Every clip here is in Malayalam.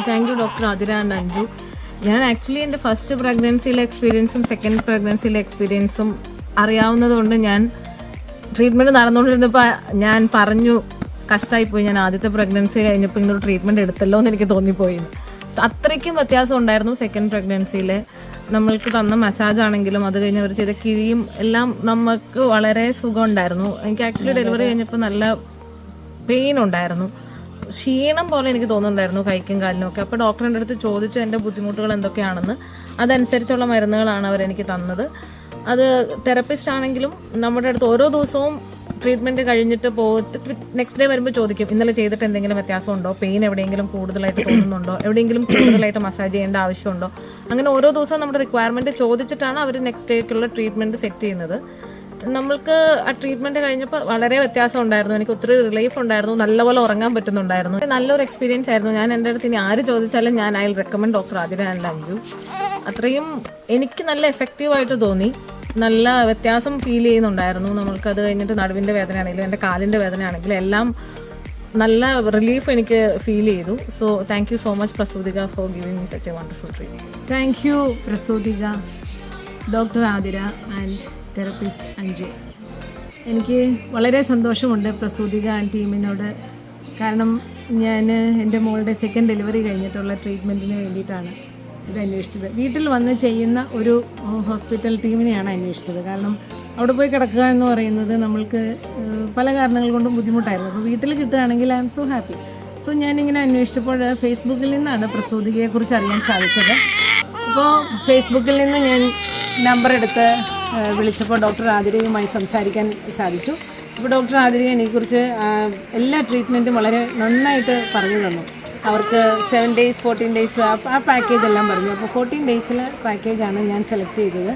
Thank you doctor Athira and Anju ഞാൻ ആക്ച്വലി എന്റെ ഫസ്റ്റ് പ്രഗ്നൻസിയിലെ എക്സ്പീരിയൻസും സെക്കൻഡ് പ്രഗ്നൻസിയിലെ എക്സ്പീരിയൻസും അറിയാവുന്നത് കൊണ്ട് ഞാൻ ട്രീറ്റ്മെന്റ് നടന്നുകൊണ്ടിരുന്നപ്പോൾ ഞാൻ പറഞ്ഞു കഷ്ടമായി പോയി ഞാൻ ആദ്യത്തെ പ്രഗ്നൻസി കഴിഞ്ഞപ്പോൾ ഇങ്ങനൊരു ട്രീറ്റ്മെന്റ് എടുത്തല്ലോ എന്ന് എനിക്ക് തോന്നിപ്പോയി. അത്രയ്ക്കും വ്യത്യാസം ഉണ്ടായിരുന്നു സെക്കൻഡ് പ്രഗ്നൻസിയിൽ നമ്മൾക്ക് തന്ന മസാജ് ആണെങ്കിലും അത് കഴിഞ്ഞ് അവർ ചെയ്ത കിഴിയും എല്ലാം നമുക്ക് വളരെ സുഖമുണ്ടായിരുന്നു എനിക്ക് ആക്ച്വലി ഡെലിവറി കഴിഞ്ഞപ്പോൾ നല്ല പെയിൻ ഉണ്ടായിരുന്നു. ക്ഷീണം പോലെ എനിക്ക് തോന്നുന്നുണ്ടായിരുന്നു കൈക്കും കാലിനും ഒക്കെ. അപ്പോൾ ഡോക്ടറിന്റെ അടുത്ത് ചോദിച്ചു എന്റെ ബുദ്ധിമുട്ടുകൾ എന്തൊക്കെയാണെന്ന്. അതനുസരിച്ചുള്ള മരുന്നുകളാണ് അവരെനിക്ക് തന്നത്. അത് തെറപ്പിസ്റ്റ് ആണെങ്കിലും നമ്മുടെ അടുത്ത് ഓരോ ദിവസവും ട്രീറ്റ്മെന്റ് കഴിഞ്ഞിട്ട് പോയിട്ട് നെക്സ്റ്റ് ഡേ വരുമ്പോൾ ചോദിക്കും ഇന്നലെ ചെയ്തിട്ട് എന്തെങ്കിലും വ്യത്യാസമുണ്ടോ പെയിൻ എവിടെയെങ്കിലും കൂടുതലായിട്ട് തോന്നുന്നുണ്ടോ? എവിടെയെങ്കിലും കൂടുതലായിട്ട് മസാജ് ചെയ്യേണ്ട ആവശ്യമുണ്ടോ? അങ്ങനെ ഓരോ ദിവസവും നമ്മുടെ റിക്വയർമെന്റ് ചോദിച്ചിട്ടാണ് അവർ നെക്സ്റ്റ് ഡേക്കുള്ള ട്രീറ്റ്മെന്റ് സെറ്റ് ചെയ്യുന്നത്. നമ്മൾക്ക് ആ ട്രീറ്റ്മെന്റ് കഴിഞ്ഞപ്പോൾ വളരെ വ്യത്യാസം ഉണ്ടായിരുന്നു. എനിക്ക് ഒത്തിരി റിലീഫ് ഉണ്ടായിരുന്നു. നല്ലപോലെ ഉറങ്ങാൻ പറ്റുന്നുണ്ടായിരുന്നു. നല്ലൊരു എക്സ്പീരിയൻസ് ആയിരുന്നു. ഞാൻ എന്റെ അടുത്ത് ഇനി ആര് ചോദിച്ചാലും ഞാൻ I recommend doctor Athira and അത്രയും എനിക്ക് നല്ല എഫക്റ്റീവായിട്ട് തോന്നി. നല്ല വ്യത്യാസം ഫീൽ ചെയ്യുന്നുണ്ടായിരുന്നു. നമ്മൾക്ക് അത് കഴിഞ്ഞിട്ട് നടുവിന്റെ വേദന ആണെങ്കിലും എന്റെ കാലിന്റെ വേദന ആണെങ്കിലും എല്ലാം നല്ല റിലീഫ് എനിക്ക് ഫീൽ ചെയ്തു. So thank you so much Prasoothika for giving me such a wonderful treatment thank you Prasoothika. Doctor Athira and therapist Anju. എനിക്ക് വളരെ സന്തോഷമുണ്ട് പ്രസൂതിക ആൻഡ് ടീമിനോട്. കാരണം ഞാൻ എന്റെ മോളുടെ സെക്കൻഡ് ഡെലിവറി കഴിഞ്ഞിട്ടുള്ള ട്രീറ്റ്മെന്റിന് വേണ്ടിയിട്ടാണ് ഇത് അന്വേഷിച്ചത്. വീട്ടിൽ വന്ന് ചെയ്യുന്ന ഒരു ഹോസ്പിറ്റൽ ടീമിനെയാണ് അന്വേഷിച്ചത്. കാരണം അവിടെ പോയി കിടക്കുക എന്ന് പറയുന്നത് നമ്മൾക്ക് പല കാരണങ്ങൾ കൊണ്ടും ബുദ്ധിമുട്ടായിരുന്നു. അപ്പോൾ വീട്ടിൽ കിട്ടുകയാണെങ്കിൽ I am so happy so ഞാനിങ്ങനെ അന്വേഷിച്ചപ്പോൾ ഫേസ്ബുക്കിൽ നിന്നാണ് പ്രസൂതികയെക്കുറിച്ച് അറിയാൻ സാധിച്ചത്. അപ്പോൾ ഫേസ്ബുക്കിൽ നിന്ന് ഞാൻ നമ്പർ എടുത്ത് വിളിച്ചപ്പോൾ ഡോക്ടർ ആതിരയുമായി സംസാരിക്കാൻ സാധിച്ചു. അപ്പോൾ ഡോക്ടർ ആതിരയെ എനിക്കുറിച്ച് എല്ലാ ട്രീറ്റ്മെന്റും വളരെ നന്നായിട്ട് പറഞ്ഞു തന്നു. അവർക്ക് സെവൻ ഡേയ്സ് ഫോർട്ടീൻ ഡേയ്സ് ആ പാക്കേജ് എല്ലാം പറഞ്ഞു. അപ്പോൾ ഫോർട്ടീൻ ഡേയ്സിലെ പാക്കേജാണ് ഞാൻ സെലക്ട് ചെയ്തത്.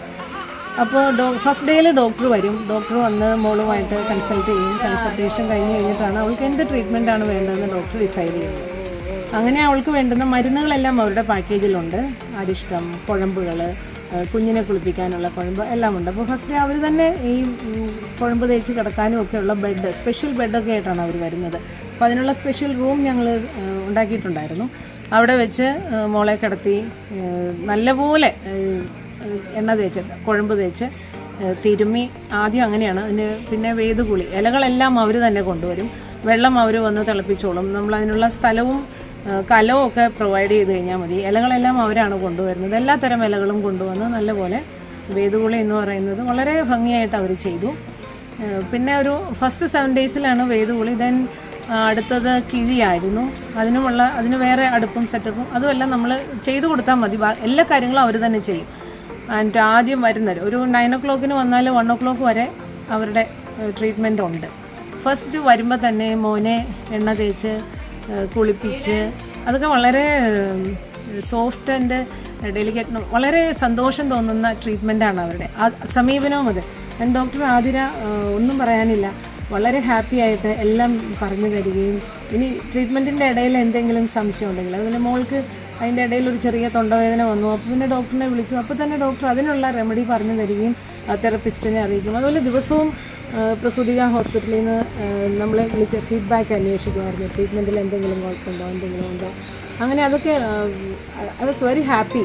അപ്പോൾ ഡോ ഫസ്റ്റ് ഡേയിൽ ഡോക്ടർ വരും. ഡോക്ടർ വന്ന് മോളുമായിട്ട് കൺസൾട്ട് ചെയ്യും. കൺസൾട്ടേഷൻ കഴിഞ്ഞ് കഴിഞ്ഞിട്ടാണ് അവൾക്ക് എന്ത് ട്രീറ്റ്മെന്റാണ് വേണ്ടതെന്ന് ഡോക്ടർ ഡിസൈഡ് ചെയ്യും. അങ്ങനെ അവൾക്ക് വേണ്ടുന്ന മരുന്നുകളെല്ലാം അവരുടെ പാക്കേജിലുണ്ട് അരിഷ്ടം കുഴമ്പുകൾ കുഞ്ഞിനെ കുളിപ്പിക്കാനുള്ള കുഴമ്പ് എല്ലാം ഉണ്ട് അപ്പോൾ ഫസ്റ്റ് അവർ തന്നെ ഈ കുഴമ്പ് തേച്ച് കിടക്കാനും ഒക്കെയുള്ള ബെഡ് സ്പെഷ്യൽ ബെഡൊക്കെ ആയിട്ടാണ് അവർ വരുന്നത്. അപ്പോൾ അതിനുള്ള സ്പെഷ്യൽ റൂം ഞങ്ങൾ ഉണ്ടാക്കിയിട്ടുണ്ടായിരുന്നു. അവിടെ വെച്ച് മോളെ കിടത്തി നല്ലപോലെ എണ്ണ തേച്ച് കുഴമ്പ് തേച്ച് തിരുമ്മി ആദ്യം അങ്ങനെയാണ്. അതിന് പിന്നെ വേതുകുളി ഇലകളെല്ലാം അവർ തന്നെ കൊണ്ടുവരും. വെള്ളം അവർ വന്ന് തിളപ്പിച്ചോളും. നമ്മൾ അതിനുള്ള സ്ഥലവും കലവും ഒക്കെ പ്രൊവൈഡ് ചെയ്ത് കഴിഞ്ഞാൽ മതി. ഇലകളെല്ലാം അവരാണ് കൊണ്ടുവരുന്നത്. എല്ലാത്തരം ഇലകളും കൊണ്ടുവന്ന് നല്ലപോലെ വേദുകുളി എന്ന് പറയുന്നത് വളരെ ഭംഗിയായിട്ട് അവർ ചെയ്തു. പിന്നെ ഒരു ഫസ്റ്റ് സെവൻ ഡേയ്സിലാണ് വേദുകുളി ദെൻ അടുത്തത് കിഴിയായിരുന്നു. അതിനുമുള്ള അതിന് വേറെ അടുപ്പും സെറ്റപ്പും അതുമെല്ലാം നമ്മൾ ചെയ്തു കൊടുത്താൽ മതി. എല്ലാ കാര്യങ്ങളും അവർ തന്നെ ചെയ്യും. ആൻഡ് ആദ്യം വരുന്നത് ഒരു നയൻ ഒ ക്ലോക്കിന് വന്നാൽ വൺ ഒ ക്ലോക്ക് വരെ അവരുടെ ട്രീറ്റ്മെന്റ് ഉണ്ട്. ഫസ്റ്റ് വരുമ്പോൾ തന്നെ മോനെ എണ്ണ തേച്ച് കുളിപ്പിച്ച് അതൊക്കെ വളരെ സോഫ്റ്റ് ആൻഡ് ഡെലിക്കേറ്റ് വളരെ സന്തോഷം തോന്നുന്ന ട്രീറ്റ്മെന്റാണ് അവരുടെ. ആ സമീപനവും അത്. ഞാൻ ഡോക്ടർ ആതിര ഒന്നും പറയാനില്ല. വളരെ ഹാപ്പി ആയിട്ട് എല്ലാം പറഞ്ഞു തരികയും ഇനി ട്രീറ്റ്മെന്റിന്റെ ഇടയിൽ എന്തെങ്കിലും സംശയം ഉണ്ടെങ്കിൽ അതുപോലെ മോൾക്ക് അതിന്റെ ഇടയിൽ ഒരു ചെറിയ തൊണ്ടവേദന വന്നു അപ്പോൾ പിന്നെ ഡോക്ടറിനെ വിളിച്ചു. അപ്പോൾ തന്നെ ഡോക്ടർ അതിനുള്ള റെമഡി പറഞ്ഞു തരികയും തെറപ്പിസ്റ്റിനെ അറിയിക്കും. അതുപോലെ ദിവസവും പ്രസൂതിക ഹോസ്പിറ്റലിൽ നിന്ന് നമ്മളെ വിളിച്ച് ഫീഡ്ബാക്ക് അന്വേഷിക്കുമായിരുന്നു. ട്രീറ്റ്മെന്റിൽ എന്തെങ്കിലും കുഴപ്പമുണ്ടോ? എന്തെങ്കിലും ഉണ്ടോ? അങ്ങനെ അതൊക്കെ ഐ വാസ് വെരി ഹാപ്പി